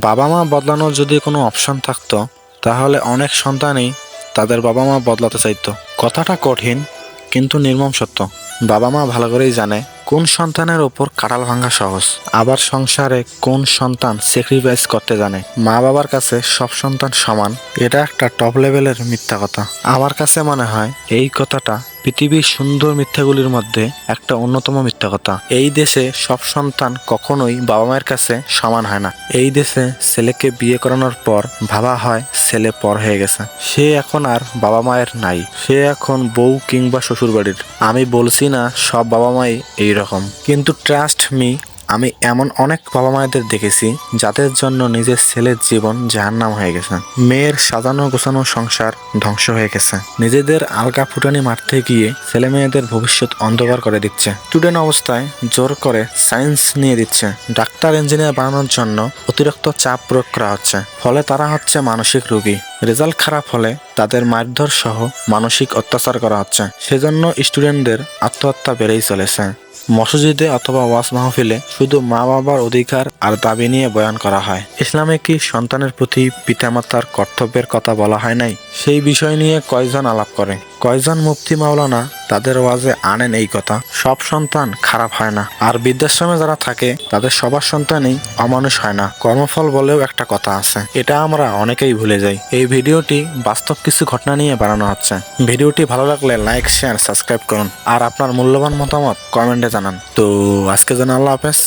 বাবা মা বদলানোর যদি কোনো অপশন থাকতো, তাহলে অনেক সন্তানই তাদের বাবা মা বদলাতে চাইতো। কথাটা কঠিন, কিন্তু নির্মম সত্য। বাবা মা ভালো করেই জানে কোন সন্তানের ওপর কাটাল ভাঙা সহজ। আবার সংসারে কোন সন্তান স্যাক্রিফাইস করতে জানে। মা বাবার কাছে সব সন্তান সমান, এটা একটা টপ লেভেলের মিথ্যা কথা। আমার কাছে মনে হয় এই কথাটা পৃথিবীর সুন্দর মিথ্যাগুলির মধ্যে একটা অন্যতম মিথ্যা কথা। এই দেশে সব সন্তান কখনোই বাবা মায়ের কাছে সমান হয় না। এই দেশে ছেলেকে বিয়ে করানোর পর ভাবা হয় ছেলে পর হয়ে গেছে। সে এখন আর বাবা মায়ের নাই। সে এখন বউ কিংবা শ্বশুর বাড়ির আমি বলছি না সব বাবা মাই এইরকম। কিন্তু ট্রাস্ট মি আমি এমন অনেক বাবা মায়েদের দেখেছি যাদের জন্য নিজের ছেলের জীবন জাহান্নাম হয়ে গেছে। মেয়ের সাজানো গোছানো সংসার ধ্বংস হয়ে গেছে। নিজেদের আলগা ফুটানি মারতে গিয়ে ছেলে মেয়েদের ভবিষ্যৎ অন্ধকার করে দিচ্ছে। স্টুডেন্ট অবস্থায় জোর করে সায়েন্স নিয়ে দিচ্ছে। ডাক্তার ইঞ্জিনিয়ার বানানোর জন্য অতিরিক্ত চাপ প্রয়োগ করা হচ্ছে। ফলে তারা হচ্ছে মানসিক রোগী। রেজাল্ট খারাপ হলে তাদের মারধর সহ মানসিক অত্যাচার করা হচ্ছে। সেজন্য স্টুডেন্টদের আত্মহত্যা বেড়েই চলেছে। মসজিদে অথবা ওয়াজ মাহফিলে শুধু মা বাবার অধিকার আর দাবি নিয়ে বয়ান করা হয়। ইসলামে কি সন্তানের প্রতি পিতামাতার কর্তব্যের কথা বলা হয় নাই? সেই বিষয় নিয়ে কয়জন আলাপ করে? কয়জন মুফতি মাওলানা তাদের ওয়াজে আনেন এই কথা? সব সন্তান খারাপ হয় না। আর বৃদ্ধাশ্রমে যারা থাকে, তাদের সবার সন্তানই অমানুষ হয় না। কর্মফল বলেও একটা কথা আছে। এটা আমরা অনেকেই ভুলে যাই। এই ভিডিওটি বাস্তব কিছু ঘটনা নিয়ে বানানো হচ্ছে। ভিডিওটি ভালো লাগলে লাইক, শেয়ার, সাবস্ক্রাইব করুন। আর আপনার মূল্যবান মতামত কমেন্টে জানান। তো আজকে জানা আল্লাহ হাফেজ।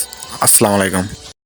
আসসালামু আলাইকুম।